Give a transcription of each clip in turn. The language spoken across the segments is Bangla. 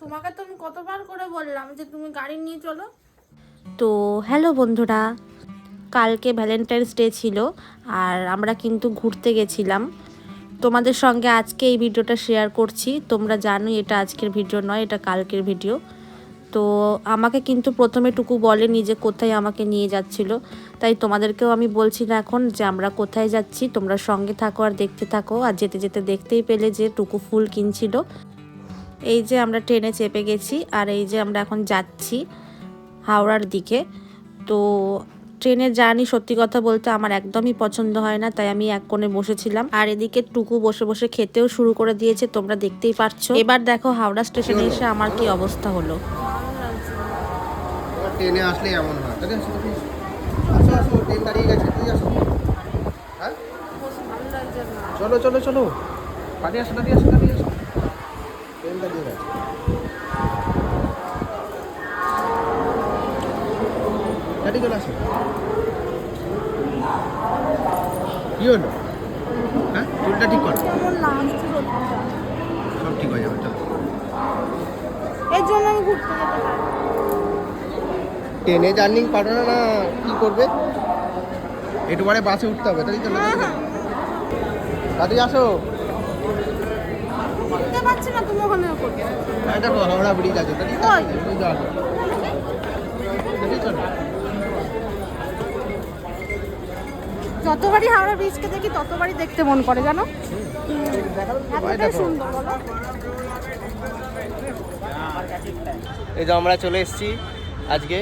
তোমাকে তো আমি কতবার করে বললাম যে তুমি গাড়ি নিয়ে চলো। তো হ্যালো বন্ধুরা কালকে ভ্যালেন্টাইন্স ডে ছিল আর আমরা কিন্তু ঘুরতে গেছিলাম। তোমাদের সঙ্গে আজকে এই ভিডিওটা শেয়ার করছি। তোমরা জানোই এটা আজকের ভিডিও নয় এটা কালকের ভিডিও। তো আমাকে কিন্তু প্রথমে টুকু বলেনি যে কোথায় আমাকে নিয়ে যাচ্ছিল। তাই তোমাদেরকেও আমি বলছি না এখন যে আমরা কোথায় যাচ্ছি। তোমরা সঙ্গে থাকো আর দেখতে থাকো। আর যেতে যেতে দেখতেই পেলে যে টুকু ফুল কিনছিল। এই যে আমরা ট্রেনে চেপে গেছি আর এই যে আমরা এখন যাচ্ছি হাওড়ার দিকে। তো ট্রেনের জার্নি সত্যি কথা বলতে আমার একদমই পছন্দ হয় না, তাই আমি এক কোণে বসেছিলাম। আর এদিকে টুকু বসে বসে খেতেও শুরু করে দিয়েছে, তোমরা দেখতেই পারছ। এবার দেখো হাওড়া স্টেশনে এসে আমার কি অবস্থা হলো। ট্রেনে হয় ট্রেন চলো চলো চলো। আসো দাঁড়িয়ে আসো দাঁড়িয়ে চলে আসো। কি হলো? হ্যাঁ? চুলটা ঠিক করো। সব ঠিক হয়ে যাবে চলো। এর জন্য আমি ঘুরতে যেতে ট্রেনে জার্নি পারো না কি করবে? একটু পরে বাসে উঠতে হবে তাই চলো হ্যাঁ হ্যাঁ। তাড়াতাড়ি আসো। না তুমি ওখানে করবে। এই দেখো হাওড়া ব্রিজ আছে তাই কই? বুঝতে পারো তাড়াতাড়ি চলো যতবারই হাওড়া ব্রিজকে দেখি ততবারই দেখতে মন করে জানো? এতটাই সুন্দর বলো। এই যে আমরা চলে এসেছি আজকে?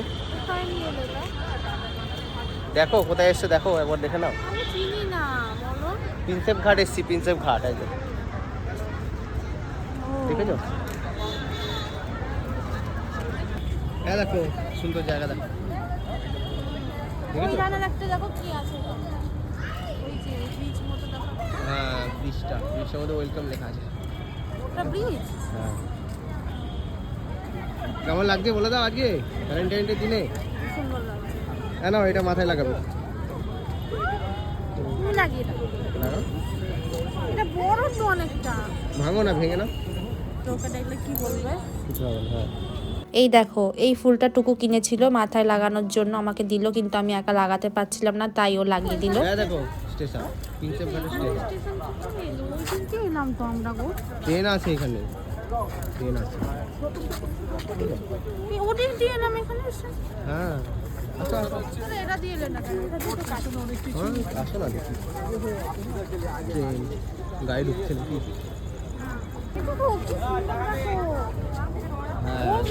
দেখো কোথায় এসছো দেখো একবার দেখে নাও। আমি চিনি না বলো। প্রিন্সেপ ঘাট এসেছি প্রিন্সেপ ঘাট এই যে। দেখেছ? হ্যাঁ দেখো সুন্দর জায়গা দেখো। দেখেছ ওইখানে দেখতে দেখো কি আছে ওই যে ব্রিজ মতো দেখো। হ্যাঁ ব্রিজটা ব্রিজটার মধ্যে ওয়েলকাম লেখা আছে। ওটা ব্রিজ হ্যাঁ। কেমন লাগছে বলে দাও আজকে? ভ্যালেন্টাইন ডে দিনে? সুন্দর লাগছে। হ্যাঁ না এটা মাথায় লাগাবে। তুমি লাগিয়ে দাও। এটা বড় তো অনেকটা। ভাঙো না ভেঙে না দেখলে কি বলবে? কিছু হবে হ্যাঁ। এই দেখো এই ফুলটা টুকু কিনেছিল মাথায় লাগানোর জন্য আমাকে দিল কিন্তু আমি একা লাগাতে পারছিলাম না তাই ও লাগিয়ে দিল। হ্যাঁ দেখো স্টেশন ট্রেন আছে এখানে ট্রেন আছে। এখানে এসে। হ্যাঁ। হ্যাঁ গাড়ি ঢুকছে নাকি?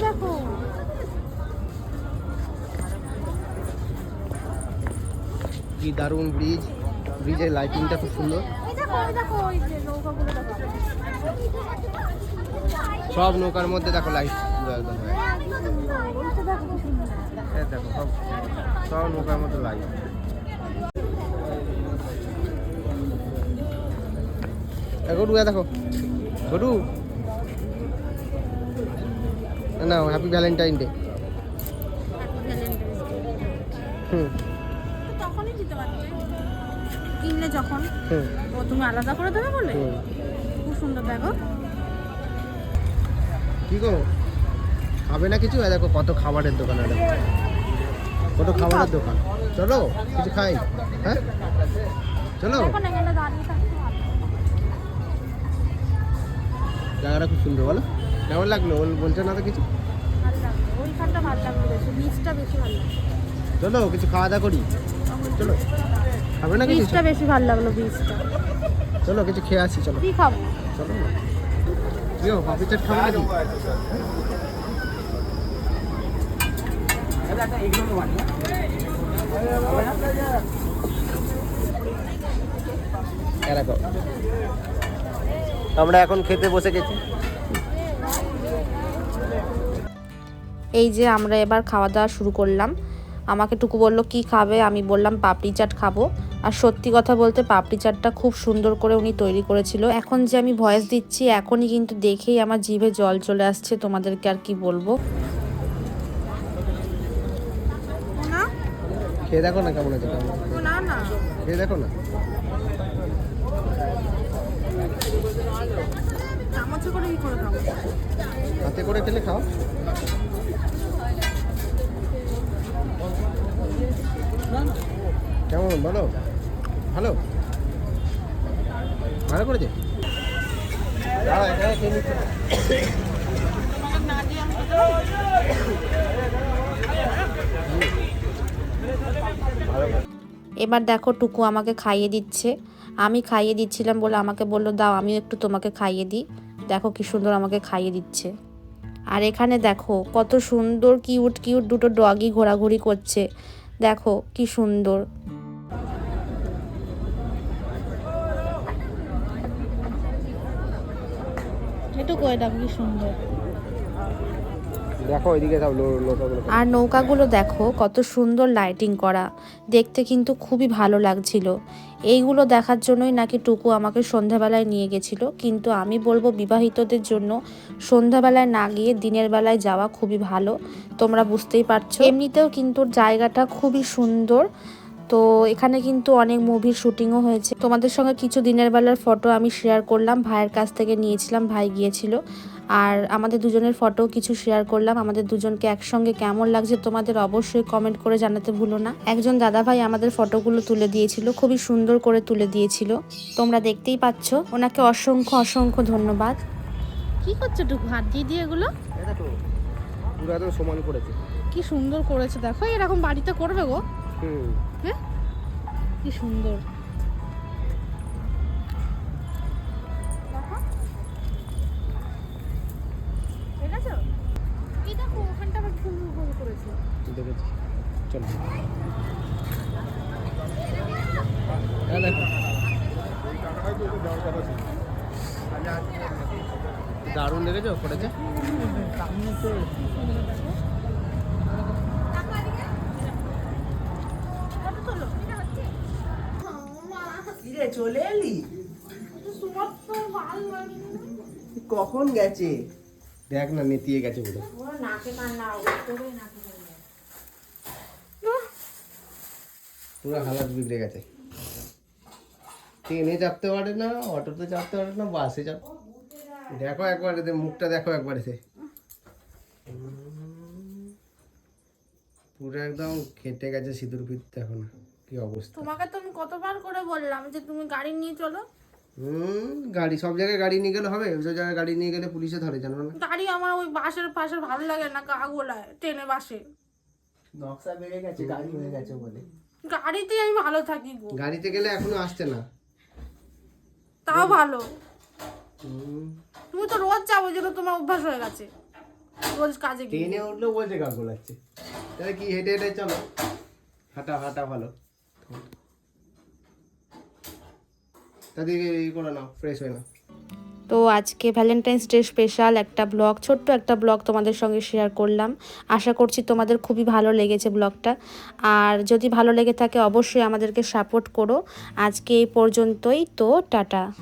দেখো কি হ্যাঁ দারুণ ব্রিজ ব্রিজের লাইটিংটা খুব সুন্দর। সব নৌকার মধ্যে দেখো লাইট হয় দেখো সব সব নৌকার মধ্যে লাইট গরু দেখো। গরু না হ্যাপি ভ্যালেন্টাইন ডে হুম। তখনই দিতে পারতে কিনলে যখন ও তুমি আলাদা করে দেবে বলে? খুব সুন্দর দেখো। কি গো? খাবে না কিছু? দেখো কত খাবারের দোকান কত খাবারের দোকান। চলো কিছু খাই। হ্যাঁ? চলো। জায়গাটা খুব সুন্দর বলো। কেমন লাগল? ওর বলছে না তো কিছু? ওইখানটা ভালো লাগল বেশি বীজটা বেশি ভালো লাগল। চলো কিছু খাওয়া দাওয়া করি। চলো খাবে না কিছু? বীজটা বেশি ভালো লাগল বীজটা চলো কিছু খেয়ে আসি চলো। কি খাব? চলো। কি চাট খাবে নাকি? আমরা এখন খেতে বসে গেছি। এই যে আমরা এবার খাওয়া দাওয়া শুরু করলাম। আমাকে টুকু বলল কি খাবে? আমি বললাম পাপড়ি চাট খাব। আর সত্যি কথা বলতে পাপড়ি চাটটা খুব সুন্দর করে উনি তৈরি করেছিল। এখন যে আমি ভয়েস দিচ্ছি এখনই কিন্তু দেখেই আমার জিভে জল চলে আসছে। তোমাদেরকে আর কি বলব? খেয়ে দেখো না কেমন আছে না না। খেয়ে দেখো না। হাতে করে খেলে খাও। কেমন? বলো ভালো? ভালো করেছে। এবার দেখো টুকু আমাকে খাইয়ে দিচ্ছে। আমি খাইয়ে দিচ্ছিলাম বলে আমাকে বলল, দাও, আমিও একটু তোমাকে খাইয়ে দিই। দেখো কি সুন্দর আমাকে খাইয়ে দিচ্ছে। আর এখানে দেখো, কত সুন্দর, কিউট কিউট দুটো ডগি ঘোরাঘুরি করছে। দেখো কি সুন্দর। এটুকু এটা কি সুন্দর? দেখো সব আর নৌকাগুলো দেখো, কত সুন্দর লাইটিং করা। দেখতে কিন্তু খুবই ভালো লাগছিল। এইগুলো দেখার জন্যই নাকি টুকু আমাকে সন্ধ্যাবেলায় নিয়ে গেছিল। কিন্তু আমি বলব বিবাহিতদের জন্য সন্ধ্যাবেলায় না গিয়ে দিনের বেলায় যাওয়া খুবই ভালো। তোমরা বুঝতেই পারছ। এমনিতেও কিন্তু জায়গাটা খুবই সুন্দর। তো এখানে কিন্তু অনেক মুভির শুটিংও হয়েছে। তোমাদের সঙ্গে কিছু দিনের বেলার ফটো আমি শেয়ার করলাম। ভাইয়ের কাছ থেকে নিয়েছিলাম ভাই গিয়েছিল। আর আমাদের দুজনের ফটো কিছু শেয়ার করলাম। আমাদের দুজনকে একসঙ্গে কেমন লাগছে তোমাদের অবশ্যই কমেন্ট করে জানাতে ভুলো না। একজন দাদা ভাই আমাদের ফটোগুলো তুলে দিয়েছিল খুবই সুন্দর করে তুলে দিয়েছিল। তোমরা দেখতেই পাচ্ছ ওনাকে অসংখ্য অসংখ্য ধন্যবাদ। কি করছ টুকু? হাত দিয়ে দিয়ে এগুলো? এটা তো পুরো একদম সমান করেছে। কি সুন্দর করেছে। দেখো এরকম বাড়িতে করবে গো। হ্যাঁ? কি সুন্দর। দেখেছ? এই দেখো, ওখানটা আবার ফুল ফুল করেছে। দেখেছি চলো হ্যাঁ দেখো দারুণ দেখেছ করেছে ফটো তোলো। কিরে চলে এলি। কখন গেছে? দেখ না নেতিয়ে গেছে পুরো পুরো হালাত বিগড়ে গেছে। ট্রেনে চাপতে পারে না অটোতে চাপতে পারে না বাসে চাপ দেখো একবার এদের মুখটা দেখো একবার এসে। পুরো একদম খেটে গেছে সিঁদুর পিত দেখো না কি অবস্থা? তোমাকে তো আমি কতবার করে বললাম যে তুমি গাড়ি নিয়ে চলো। হুম গাড়ি সব জায়গায় গাড়ি নিয়ে গেলে হবে সব জায়গায় গাড়ি নিয়ে গেলে পুলিশে ধরে জানো না? গাড়ি আমার ওই বাসের পাশে ভালো লাগে না গা গোলায় ট্রেনে বাসে। নকশা বেড়ে গেছে গাড়ি হয়ে গেছে বলে। গাড়িতেই আমি ভালো থাকি গো। গাড়িতে গেলে এখনও আসছে না। তাও ভালো। তুমি তো রোজ যাব যেটা তোমার অভ্যাস হয়ে গেছে। রোজ কাজে ট্রেনে উঠলেও বলছে গা গোলাচ্ছে। তাহলে কি হেঁটে হেঁটে চলো? হাঁটা হাঁটা ভালো। তো আজকে ভ্যালেন্টাইন্স ডে স্পেশাল একটা ব্লগ ছোট্ট একটা ব্লগ তোমাদের সঙ্গে শেয়ার করলাম। আশা করছি তোমাদের খুবই ভালো লেগেছে ব্লগটা আর যদি ভালো লেগে থাকে, অবশ্যই আমাদেরকে সাপোর্ট করো। আজকে এই পর্যন্তই, তো টাটা।